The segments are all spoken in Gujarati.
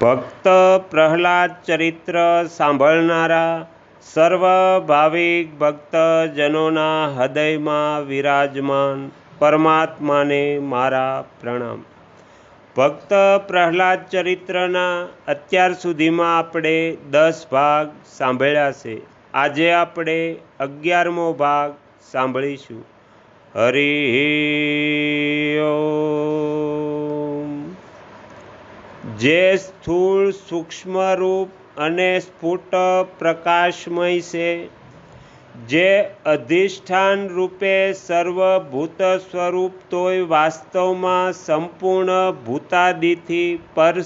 ભક્ત પ્રહલાદ ચરિત્ર સાંભળનારા સર્વ ભાવિક ભક્તજનોના હૃદયમાં વિરાજમાન પરમાત્માને મારા પ્રણામ. ભક્ત પ્રહલાદ ચરિત્રના અત્યાર સુધીમાં આપણે દસ ભાગ સાંભળ્યા છે. આજે આપણે અગિયારમો ભાગ સાંભળીશું. હરિ જે સ્થૂળ સૂક્ષ્મરૂપ અને સ્ફુટ પ્રકાશમય છે, જે અધિષ્ઠાન રૂપે સર્વભૂત સ્વરૂપ તોય વાસ્તવમાં સંપૂર્ણ ભૂતાદિથી પર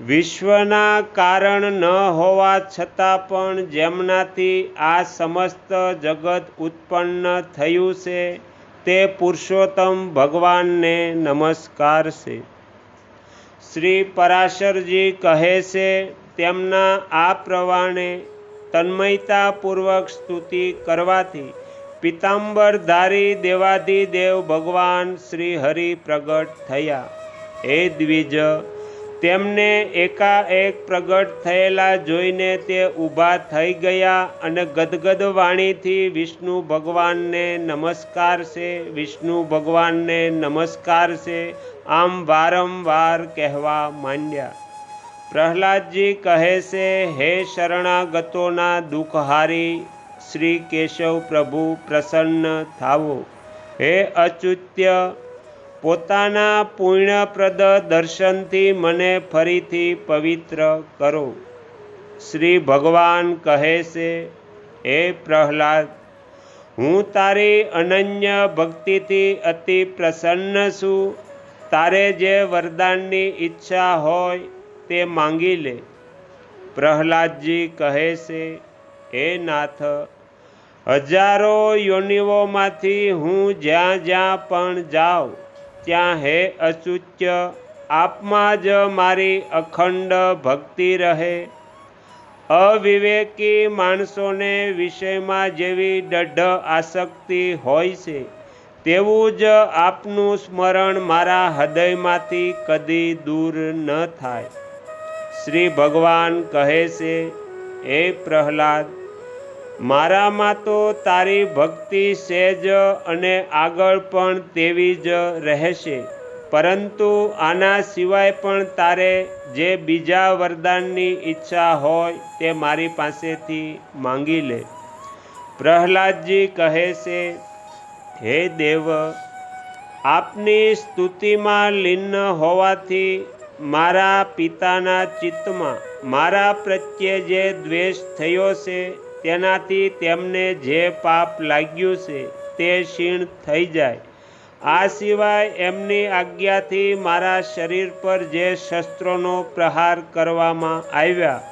વિશ્વના કારણ ન હોવા છતાં પણ જેમનાથી આ સમસ્ત જગત ઉત્પન્ન થયું છે, તે પુરુષોત્તમ ભગવાનને નમસ્કાર છે. શ્રી પરાશરજી કહે છે, તેમના આ પ્રમાણે તન્મયતાપૂર્વક સ્તુતિ કરવાથી પિતાંબરધારી દેવાધિદેવ ભગવાન શ્રી હરિ પ્રગટ થયા. હે દ્વિજ તેમને એકાએક પ્રગટ થયેલા જોઈને તે ઊભા થઈ ગયા અને ગદગદ વાણીથી વિષ્ણુ ભગવાનને નમસ્કાર છે વિષ્ણુ ભગવાનને નમસ્કાર છે આમ વારંવાર કહેવા માંડ્યા. પ્રહલાદજી કહે છે, હે શરણાગતોના દુઃખહારી, શ્રી કેશવ પ્રભુ પ્રસન્ન થાવો. હે અચ્યુત્ય પોતાના પુણ્યપ્રદ દર્શનથી મને ફરીથી પવિત્ર કરો. શ્રી ભગવાન કહે છે, હે પ્રહલાદ, હું તારી અનન્ય ભક્તિથી અતિ પ્રસન્ન છું. તારે જે વરદાનની ઈચ્છા હોય તે માંગી લે. પ્રહલાદજી કહે છે, હે નાથ, હજારો યોનિઓમાંથી હું જ્યાં જ્યાં પણ જાઉં ત્યાં હે અચુચ્ય આપમાં જ મારી અખંડ ભક્તિ રહે. અવિવેકી માણસોને વિષયમાં જેવી દઢ આસક્તિ હોય છે, તેવું જ આપનું સ્મરણ મારા હૃદયમાંથી કદી દૂર ન થાય. શ્રી ભગવાન કહે છે, હે પ્રહલાદ મારામાં તો તારી ભક્તિ સેજ અને આગળ પણ તેવી જ રહેશે. પરંતુ આના સિવાય પણ તારે જે બીજા વરદાનની ઈચ્છા હોય તે મારી પાસેથી માંગી લે. પ્રહલાદજી કહે છે, હે દેવ, આપની સ્તુતિમાં લીન હોવાથી મારા પિતાના ચિત્તમાં મારા પ્રત્યે જે દ્વેષ થયો છે તેનાથી તેમને જે પાપ લાગ્યું છે, તે ક્ષીણ થઈ જાય. આ સિવાય એમની આજ્ઞાથી મારા શરીર પર જે શસ્ત્રોનો પ્રહાર કરવામાં આવ્યા,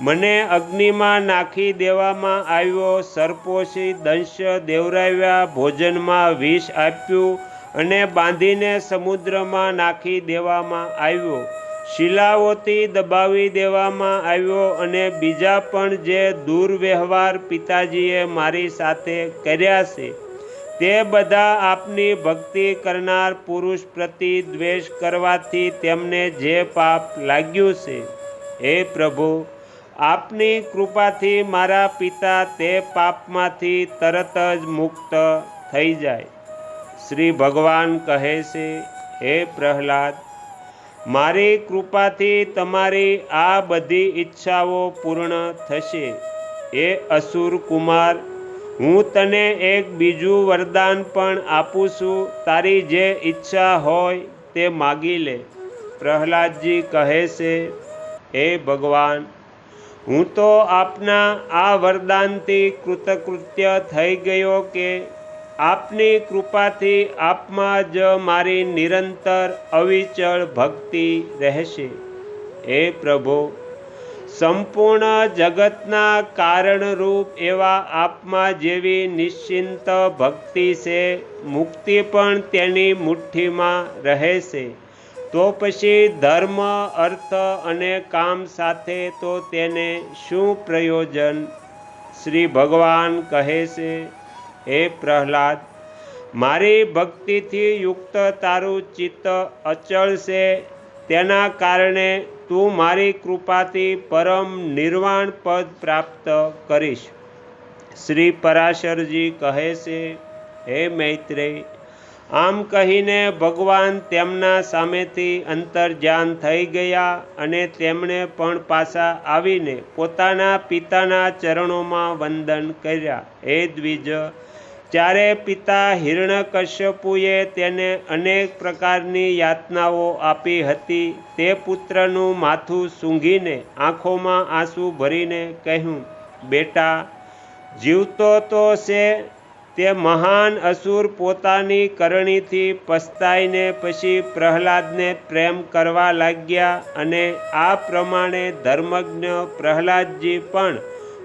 મને અગ્નિમાં નાખી દેવામાં આવ્યો, સર્પોશી દંશ દેવરાવ્યા ભોજનમાં વિષ આપ્યું અને બાંધીને સમુદ્રમાં નાખી દેવામાં આવ્યો. શિલાઓથી દબાવી દેવામાં આવ્યો અને બીજા પણ જે દુર્વ્યવહાર પિતાજીએ મારી સાથે કર્યા છે, તે બધા આપની ભક્તિ કરનાર પુરુષ પ્રતિ દ્વેષ કરવાથી તેમને જે પાપ લાગ્યું છે. હે પ્રભુ, આપની કૃપાથી મારા પિતા તે પાપમાંથી તરત જ મુક્ત થઈ જાય. શ્રી ભગવાન કહે છે, હે પ્રહલાદ મારી કૃપાથી તમારી આ બધી ઈચ્છાઓ પૂર્ણ થશે. એ અસુર કુમાર, હું તને એક બીજું વરદાન પણ આપું છું. તારી જે ઈચ્છા હોય તે માગી લે. પ્રહલાદજી કહે છે, હે ભગવાન, હું તો આપના આ વરદાનથી કૃતકૃત્ય થઈ ગયો કે આપની કૃપાથી આપમાં જ મારી નિરંતર અવિચળ ભક્તિ રહેશે. હે પ્રભો, સંપૂર્ણ જગતના કારણરૂપ એવા આપમાં જેવી નિશ્ચિંત ભક્તિ છે, મુક્તિ પણ તેની મુઠ્ઠીમાં રહેશે. તો પછી ધર્મ, અર્થ અને કામ સાથે તો તેને શું પ્રયોજન? શ્રી ભગવાન કહે છે હે પ્રહલાદ, મારી ભક્તિથી યુક્ત તારું ચિત્ત અચળ છે. તેના કારણે તું મારી કૃપાથી પરમ નિર્વાણ પદ પ્રાપ્ત કરીશ. શ્રી પરાશરજી કહે છે, હે મૈત્રેય આમ કહીને ભગવાન તેમના સામેથી અંતર્જાન થઈ ગયા અને તેમણે પણ પાછા આવીને પોતાના પિતાના ચરણોમાં વંદન કર્યા. હે દ્વિજ ત્યારે પિતા હિરણ્યકશ્યપુએ તેને અનેક પ્રકારની યાતનાઓ આપી હતી, તે પુત્રનું માથું સૂંઘીને આંખોમાં આંસુ ભરીને કહ્યું, બેટા, જીવતો તો છે. તે મહાન અસુર પોતાની કરણીથી પસ્તાઈને પછી પ્રહલાદને પ્રેમ કરવા લાગ્યા અને આ પ્રમાણે ધર્મજ્ઞ પ્રહલાદજી પણ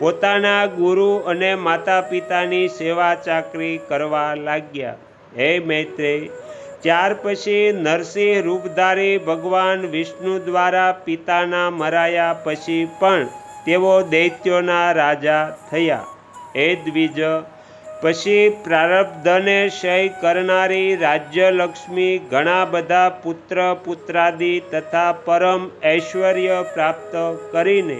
પોતાના ગુરુ અને માતા પિતાની સેવા ચાકરી કરવા લાગ્યા. હે મૈત્રેય ત્યાર પછી નરસિંહ રૂપધારી ભગવાન વિષ્ણુ દ્વારા પિતાના મરાયા પછી પણ તેઓ દૈત્યોના રાજા થયા. હે દ્વિજ, પછી પ્રારબ્ધને ક્ષય કરનારી રાજ્યલક્ષ્મી ઘણા બધા પુત્ર પુત્રાદિ તથા પરમ ઐશ્વર્ય પ્રાપ્ત કરીને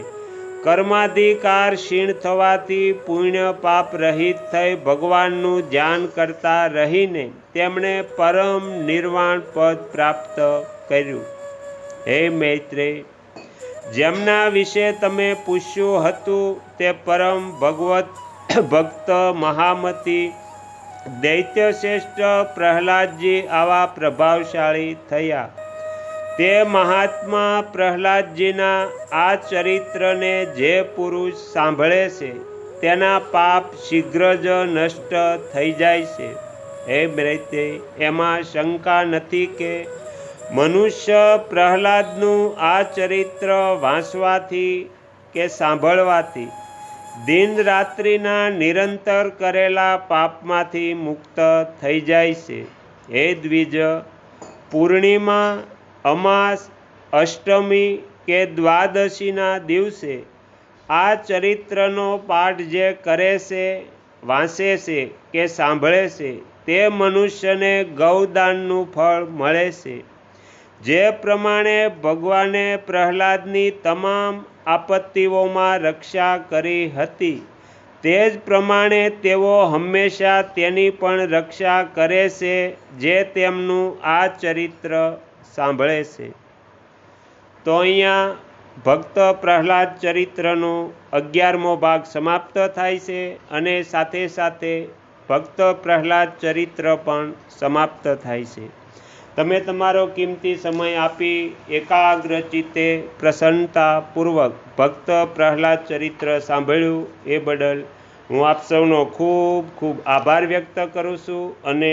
કર્માધિકાર ક્ષીણ થવાથી પુણ્ય પાપ રહિત થઈ ભગવાનનું ધ્યાન કરતા રહીને તેમણે પરમ નિર્વાણ પદ પ્રાપ્ત કર્યું. હે મૈત્રે, જેમના વિશે તમે પૂછ્યું હતું તે પરમ ભગવત ભક્ત મહામતી દૈત્ય શ્રેષ્ઠ પ્રહલાદજી આવા પ્રભાવશાળી થયા. તે મહાત્મા પ્રહલાદજીના આ ચરિત્રને જે પુરુષ સાંભળે છે, તેના પાપ શીઘ્ર જ નષ્ટ થઈ જાય છે. હે રીતે એમાં શંકા નથી કે મનુષ્ય પ્રહલાદનું આ ચરિત્ર વાંચવાથી કે સાંભળવાથી દિન રાત્રિના નિરંતર કરેલા પાપમાંથી મુક્ત થઈ જાય છે. એ દ્વિજ પૂર્ણિમા અમાસ, અષ્ટમી કે દ્વાદશીના દિવસે આ ચરિત્રનો પાઠ જે કરે છે, વાંચે છે કે સાંભળે છે, તે મનુષ્યને ગૌદાનનું ફળ મળે છે. જે પ્રમાણે ભગવાને પ્રહલાદની તમામ આપત્તિઓમાં રક્ષા કરી હતી, તે જ પ્રમાણે તેઓ હંમેશા તેની પણ રક્ષા કરે છે, જે તેમનું આ ચરિત્ર સાંભળે છે. તો અહીંયા ભક્ત પ્રહલાદ ચરિત્રનો અગિયારમો ભાગ સમાપ્ત થાય છે અને સાથે સાથે ભક્ત પ્રહલાદ ચરિત્ર પણ સમાપ્ત થાય છે. તમે તમારો કિંમતી સમય આપી એકાગ્ર ચિત્તે પ્રસન્નતાપૂર્વક ભક્ત પ્રહલાદ ચરિત્ર સાંભળ્યું એ બદલ હું આપ સૌનો ખૂબ ખૂબ આભાર વ્યક્ત કરું છું અને